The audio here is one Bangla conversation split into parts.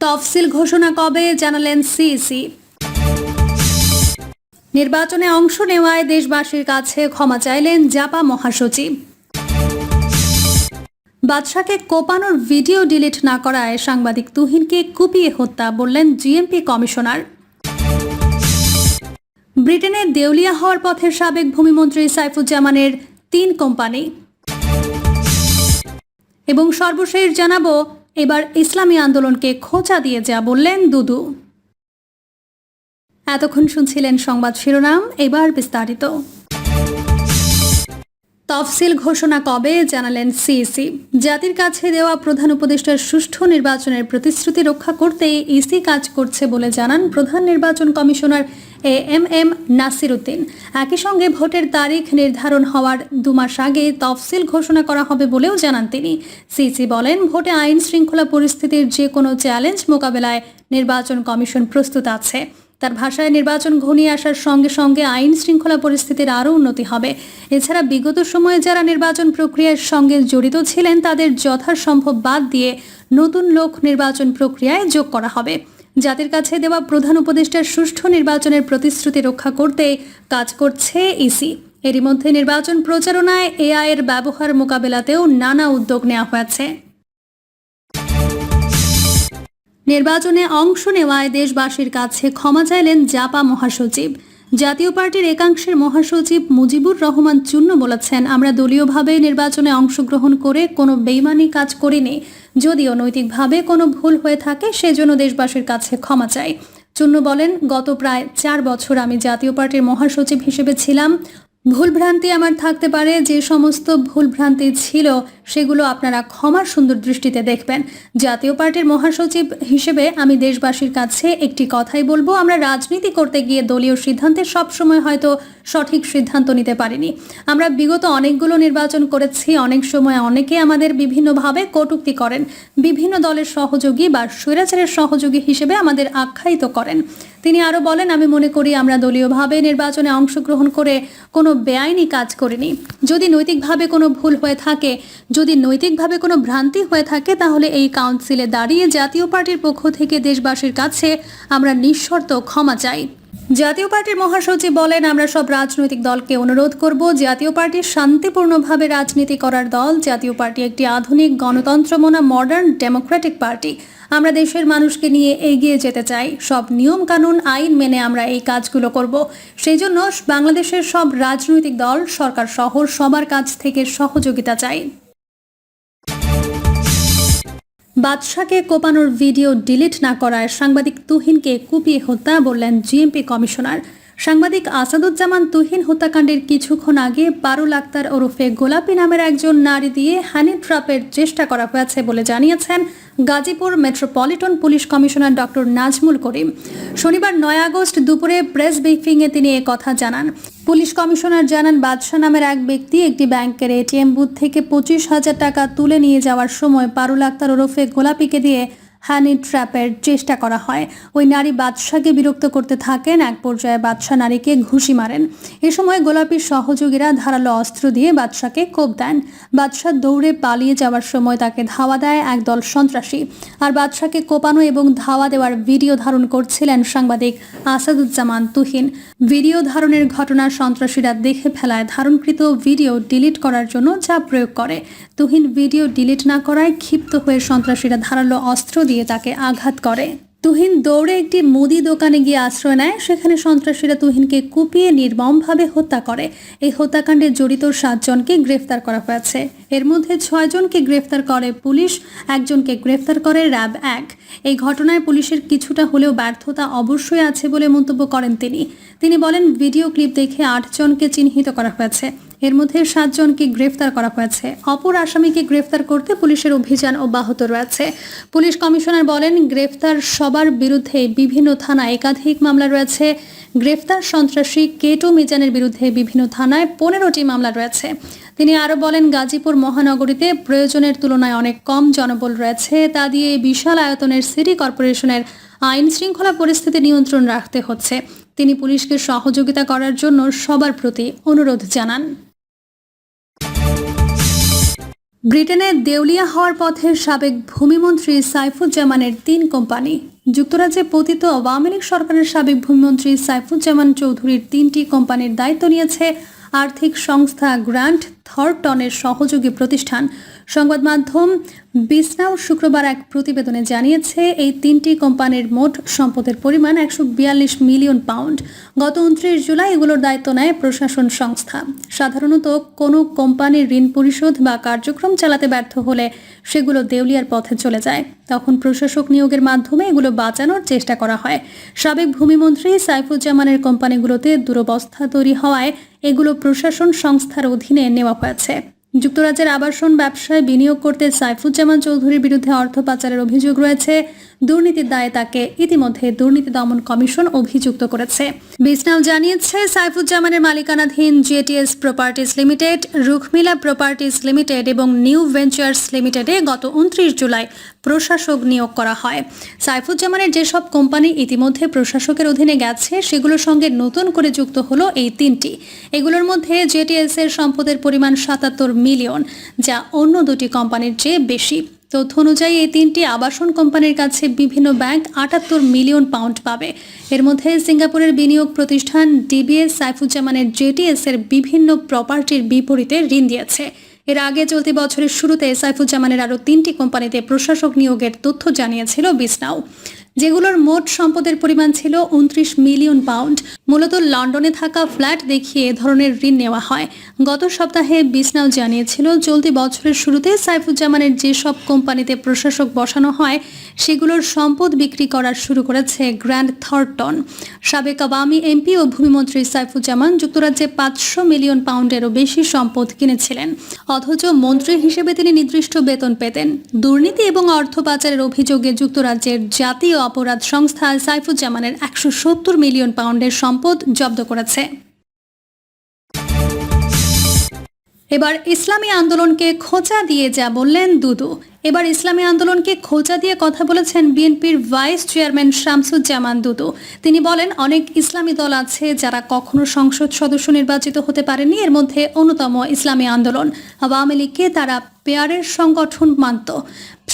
তফসিল ঘোষণা কবে জানালেন সিইসি? নির্বাচনে অংশ নেওয়ায় দেশবাসীর কাছে ক্ষমা চাইলেন জাপা মহাসচিব। বাদশাকে কোপানোর ভিডিও ডিলিট না করায় সাংবাদিক তুহিনকে কুপিয়ে হত্যা বললেন জিএমপি কমিশনার। ব্রিটেনে দেউলিয়া হওয়ার পথে সাবেক ভূমিমন্ত্রী সাইফুজ্জামানের তিন কোম্পানি। এবং সর্বশেষ জানাব এবার ইসলামী আন্দোলনকে খোঁচা দিয়ে যা বললেন দুদু। এতক্ষণ শুনছিলেন সংবাদ শিরোনাম এবার বিস্তারিত। তফসিল ঘোষণা কবে জানালেন সিইসি জাতির কাছে দেওয়া প্রধান উপদেষ্টার সুষ্ঠু নির্বাচনের প্রতিশ্রুতি রক্ষা করতে ইসি কাজ করছে বলে জানান প্রধান নির্বাচন commissioner A M M Nasir Uddin একই সঙ্গে ভোটের তারিখ নির্ধারণ হওয়ার দু মাস আগে তফসিল ঘোষণা করা হবে বলেও জানান তিনি। সিইসি বলেন, ভোটে আইন শৃঙ্খলা পরিস্থিতির যে কোনো চ্যালেঞ্জ মোকাবেলায় নির্বাচন কমিশন প্রস্তুত আছে। তার ভাষায় নির্বাচন ঘনিয়ে আসার সঙ্গে সঙ্গে আইন শৃঙ্খলা পরিস্থিতির আরও উন্নতি হবে। এছাড়া বিগত সময়ে যারা নির্বাচন প্রক্রিয়ার সঙ্গে জড়িত ছিলেন, তাদের যথাসম্ভব বাদ দিয়ে নতুন লোক নির্বাচন প্রক্রিয়ায় যোগ করা হবে। জাতির কাছে দেওয়া প্রধান উপদেষ্টার সুষ্ঠু নির্বাচনের প্রতিশ্রুতি রক্ষা করতে কাজ করছে ইসি। এরই মধ্যে নির্বাচন প্রচারণায় এআইয়ের ব্যবহার মোকাবেলাতেও নানা উদ্যোগ নেওয়া হয়েছে। নির্বাচনে অংশ নেওয়ায় দেশবাসীর কাছে ক্ষমা চাইলেন জাপা মহাসচিব। জাতীয় পার্টির একাংশের মহাসচিব মুজিবুর রহমান চুন্ন বলেছেন, আমরা দলীয়ভাবে নির্বাচনে অংশগ্রহণ করে কোনো বেইমানি কাজ করিনি। যদিও নৈতিকভাবে কোনো ভুল হয়ে থাকে, সেজন্য দেশবাসীর কাছে ক্ষমা চাই। চুন্ন বলেন, গত প্রায় চার বছর আমি জাতীয় পার্টির মহাসচিব হিসেবে ছিলাম। ভুলভ্রান্তি আমার থাকতে পারে, যে সমস্ত ভুলভ্রান্তি ছিল সেগুলো আপনারা ক্ষমার সুন্দর দৃষ্টিতে দেখবেন। জাতীয় পার্টির মহাসচিব হিসেবে আমি দেশবাসীর কাছে একটি কথাই বলব, আমরা রাজনীতি করতে গিয়ে দলীয় সিদ্ধান্তে সবসময় হয়তো সঠিক সিদ্ধান্ত নিতে পারিনি। আমরা বিগত অনেকগুলো নির্বাচন করেছি, অনেক সময় অনেকে আমাদের বিভিন্নভাবে কটূক্তি করেন। বিভিন্ন দলের সহযোগী বা স্বৈরাচারের সহযোগী হিসেবে আমাদের আখ্যায়িত করেন। তিনি আরও বলেন, আমি মনে করি আমরা দলীয়ভাবে নির্বাচনে অংশগ্রহণ করে কোনো বেআইনি কাজ করিনি। যদি নৈতিকভাবে কোনো ভুল হয়ে থাকে, যদি নৈতিকভাবে কোনো ভ্রান্তি হয়ে থাকে, তাহলে এই কাউন্সিলে দাঁড়িয়ে জাতীয় পার্টির পক্ষ থেকে দেশবাসীর কাছে আমরা নিঃশর্ত ক্ষমা চাই। জাতীয় পার্টির মহাসচিব বলেন, আমরা সব রাজনৈতিক দলকে অনুরোধ করব, জাতীয় পার্টি শান্তিপূর্ণভাবে রাজনীতি করার দল, জাতীয় পার্টি একটি আধুনিক গণতন্ত্রমনা মডার্ন ডেমোক্রেটিক পার্টি আমরা দেশের মানুষকে নিয়ে এগিয়ে যেতে চাই। সব নিয়ম কানুন, আইন মেনে আমরা এই কাজগুলো করব। সেই জন্য বাংলাদেশের সব রাজনৈতিক দল, সরকার সহ সবার কাছ থেকে সহযোগিতা চাই। বাদশাকে কোপানোর ভিডিও ডিলিট না করায় সাংবাদিক তুহিনকে কুপিয়ে হত্যা বললেন জিএমপি কমিশনার। সাংবাদিক আসাদুজ্জামান তুহিন হত্যাকাণ্ডের কিছুক্ষণ আগে পারুল আক্তার ওরফে গোলাপি নামের একজন নারী দিয়ে হানি ট্রাপের চেষ্টা করা হয়েছে বলে জানিয়েছেন Gazipur metropolitan police commissioner doctor Nazmul Karim. শনিবার নয় আগস্ট দুপুরে প্রেস ব্রিফিংয়ে তিনি কথা জানান। পুলিশ কমিশনার জানান, বাদশাহ নামের এক ব্যক্তি একটি ব্যাংকের এটিএম বুথ থেকে পঁচিশ হাজার টাকা তুলে নিয়ে যাওয়ার সময় পারুল আক্তার ওরফে গোলাপিকে দিয়ে হানি ট্র্যাপের চেষ্টা করা হয়। ওই নারী বাদশাকে বিরক্ত করতে থাকেন। এক পর্যায়ে বাদশাহ নারীকে ঘুষি মারেন। এ সময় গোলাপির সহযোগীরা ধারালো অস্ত্র দিয়ে বাদশাকে কোপ দেন। বাদশাহ দৌড়ে পালিয়ে যাওয়ার সময় তাকে ধাওয়া দেয় একদল সন্ত্রাসী। আর বাদশাকে কোপানো এবং ধাওয়া দেওয়ার ভিডিও ধারণ করছিলেন সাংবাদিক আসাদুজ্জামান তুহিন। ভিডিও ধারণের ঘটনা সন্ত্রাসীরা দেখে ফেলায়। ধারণকৃত ভিডিও ডিলিট করার জন্য চাপ প্রয়োগ করে। তুহিন ভিডিও ডিলিট না করায় ক্ষিপ্ত হয়ে সন্ত্রাসীরা ধারালো অস্ত্র দিয়ে তাকে আঘাত করে। তুহিন দৌড়ে একটি মুদি দোকানে গিয়ে আশ্রয় নেয়। সেখানে সন্ত্রাসীরা তুহিনকে কুপিয়ে নির্মমভাবে হত্যা করে। এই হত্যাকাণ্ডে জড়িত সাতজনকে গ্রেফতার করা হয়েছে। এর মধ্যে ছয়জনকে গ্রেফতার করে পুলিশ, একজনকে গ্রেফতার করে র্যাব এক। এই ঘটনায় পুলিশের কিছুটা হলেও ব্যর্থতা অবশ্যই আছে বলে মন্তব্য করেন তিনি। তিনি বলেন, ভিডিও ক্লিপ দেখে আটজনকে চিহ্নিত করা হয়েছে। এর মধ্যে সাতজনকে গ্রেফতার করা হয়েছে। অপর আসামিকে গ্রেফতার করতে পুলিশের অভিযান অব্যাহত রয়েছে। পুলিশ কমিশনার বলেন, গ্রেফতার সবার বিরুদ্ধে বিভিন্ন থানায় একাধিক মামলা রয়েছে। গ্রেফতার সন্ত্রাসী কেটো মিজানের বিরুদ্ধে বিভিন্ন থানায় পনেরোটি মামলা রয়েছে। তিনি আরও বলেন, গাজীপুর মহানগরীতে প্রয়োজনের তুলনায় অনেক কম জনবল রয়েছে। তা দিয়ে বিশাল আয়তনের সিটি কর্পোরেশনের আইন শৃঙ্খলা পরিস্থিতি নিয়ন্ত্রণ রাখতে হচ্ছে। তিনি পুলিশকে সহযোগিতা করার জন্য সবার প্রতি অনুরোধ জানান। ব্রিটেনে দেউলিয়া হওয়ার পথে সাবেক ভূমিমন্ত্রী সাইফুজ্জামানের তিন কোম্পানি। যুক্তরাজ্যে পতিত আওয়ামী লীগ সরকারের সাবেক ভূমিমন্ত্রী সাইফুজ্জামান চৌধুরীর তিনটি কোম্পানির দায়িত্ব নিয়েছে আর্থিক সংস্থা গ্র্যান্ড থর্টনের সহযোগী প্রতিষ্ঠান। সংবাদ মাধ্যম বিসনাও শুক্রবার এক প্রতিবেদনে জানিয়েছে, এই তিনটি কোম্পানির মোট সম্পদের পরিমাণ একশো বিয়াল্লিশ মিলিয়ন পাউন্ড। গত উনত্রিশ জুলাই এগুলোর দায়িত্ব নেয় প্রশাসন সংস্থা। সাধারণত কোনো কোম্পানির ঋণ পরিশোধ বা কার্যক্রম চালাতে ব্যর্থ হলে সেগুলো দেউলিয়ার পথে চলে যায়। তখন প্রশাসক নিয়োগের মাধ্যমে এগুলো বাঁচানোর চেষ্টা করা হয়। সাবেক ভূমিমন্ত্রী সাইফুজ্জামানের কোম্পানিগুলোতে দুরবস্থা তৈরি হওয়ায় এগুলো প্রশাসন সংস্থার অধীনে নেওয়া হয়েছে যুক্তরাজ্যের আবাসন ব্যবসায় বিনিয়োগ করতে সাইফুজ্জামান চৌধুরীর বিরুদ্ধে অর্থ পাচারের অভিযোগ রয়েছে। দুর্নীতির দায়ে তাকে ইতিমধ্যে দুর্নীতি দমন কমিশন অভিযুক্ত করেছে। বিসনাও জানিয়েছে, সাইফুজ্জামানের মালিকানাধীন JTS properties limited, Rukhmila properties limited এবং নিউ ভেঞ্চার্স লিমিটেডে গত উনত্রিশ জুলাই প্রশাসক নিয়োগ করা হয়। সাইফুজ্জামানের যেসব কোম্পানি ইতিমধ্যে প্রশাসকের অধীনে গেছে, সেগুলোর সঙ্গে নতুন করে যুক্ত হলো এই তিনটি। এগুলোর মধ্যে জেটিএস এর সম্পদের পরিমাণ সাতাত্তর মিলিয়ন, যা অন্য দুটি কোম্পানির চেয়ে বেশি। তথ্য অনুযায়ী এই তিনটি আবাসন কোম্পানির কাছে বিভিন্ন ব্যাংক আটাত্তর মিলিয়ন পাউন্ড পাবে। এর মধ্যে সিঙ্গাপুরের বিনিয়োগ প্রতিষ্ঠান ডিবিএস সাইফুজ্জামানের জেটিএস এর বিভিন্ন প্রপার্টির বিপরীতে ঋণ দিয়েছে। এর আগে চলতি বছরের শুরুতে সাইফুজ্জামানের আরও তিনটি কোম্পানিতে প্রশাসক নিয়োগের তথ্য জানিয়েছিল বিসনাও যেগুলোর মোট সম্পদের পরিমাণ ছিল উনত্রিশ মিলিয়ন পাউন্ড। মূলত লন্ডনে থাকা ফ্ল্যাট দেখিয়ে এ ধরনের ঋণ নেওয়া হয়। গত সপ্তাহে বিসনাও জানিয়েছিল, চলতি বছরের শুরুতে সাইফুজ্জামানের যেসব কোম্পানিতে প্রশাসক বসানো হয়, সেগুলোর সম্পদ বিক্রি করা শুরু করেছে গ্র্যান্ড থর্টন। সাবেক আওয়ামী এমপি ও ভূমিমন্ত্রী সাইফুজ্জামান যুক্তরাজ্যে পাঁচশো মিলিয়ন পাউন্ডেরও বেশি সম্পদ কিনেছিলেন। অথচ মন্ত্রী হিসেবে তিনি নির্দিষ্ট বেতন পেতেন। দুর্নীতি এবং অর্থ পাচারের অভিযোগে যুক্তরাজ্যের জাতীয় অপরাধ সংস্থা সাইফুজ্জামানের একশো সত্তর মিলিয়ন পাউন্ডের সম্পদ জব্দ করেছে। এবার ইসলামী আন্দোলনকে খোঁচা দিয়ে যা বললেন দুদু। এবার ইসলামী আন্দোলনকে খোঁচা দিয়ে কথা বলেছেন বিএনপির ভাইস চেয়ারম্যান শামসুজ্জামান দুদু। তিনি বলেন, অনেক ইসলামী দল আছে যারা কখনো সংসদ সদস্য নির্বাচিত হতে পারেনি এর মধ্যে অন্যতম ইসলামী আন্দোলন। আওয়ামী লীগকে তারা পেয়ারের সংগঠন মানত।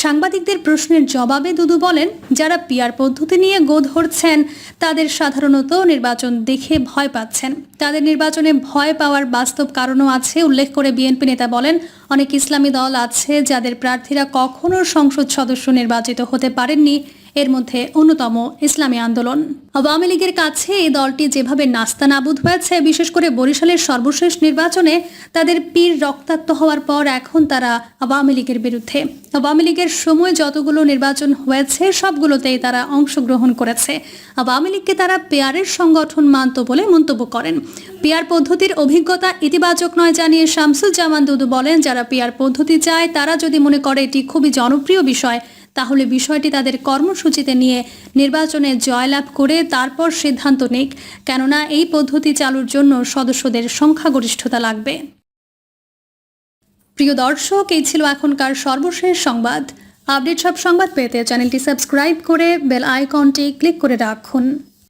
সাংবাদিকদের প্রশ্নের জবাবে দুদু বলেন, যারা পিয়ার পদ্ধতি নিয়ে গো ধরছেন তাদের সাধারণত নির্বাচন দেখে ভয় পাচ্ছেন। তাদের নির্বাচনে ভয় পাওয়ার বাস্তব কারণও আছে, উল্লেখ করে বিএনপি নেতা বলেন, অনেক ইসলামী দল আছে যাদের প্রার্থীরা কখনো সংসদ সদস্য নির্বাচিত হতে পারেননি। এর মধ্যে অন্যতম ইসলামী আন্দোলন। আওয়ামী লীগের কাছে এই দলটি যেভাবে নাস্তা নাবুদ হয়েছে, বিশেষ করে বরিশালের সর্বশেষ নির্বাচনে তাদের পীর রক্তাক্ত হওয়ার পর এখন তারা আওয়ামী লীগের বিরুদ্ধে। আওয়ামী লীগের সময় যতগুলো নির্বাচন হয়েছে, সবগুলোতেই তারা অংশগ্রহণ করেছে। আওয়ামী লীগকে তারা পেয়ারের সংগঠন মানত বলে মন্তব্য করেন। পিয়ার পদ্ধতির অভিজ্ঞতা ইতিবাচক নয় জানিয়ে শামসুজ্জামান দুদু বলেন, যারা পিয়ার পদ্ধতি চায়, তারা যদি মনে করে এটি খুবই জনপ্রিয় বিষয় তাহলে বিষয়টি তাদের কর্মসূচিতে নিয়ে নির্বাচনে জয়লাভ করে তারপর সিদ্ধান্ত নিক, কেননা এই পদ্ধতি চালুর জন্য সদস্যদের সংখ্যাগরিষ্ঠতা লাগবে। প্রিয় দর্শক, এই ছিল এখনকার সর্বশেষ সংবাদ। আপডেট সব সংবাদ পেতে চ্যানেলটি সাবস্ক্রাইব করে বেল আইকনটি ক্লিক করে রাখুন।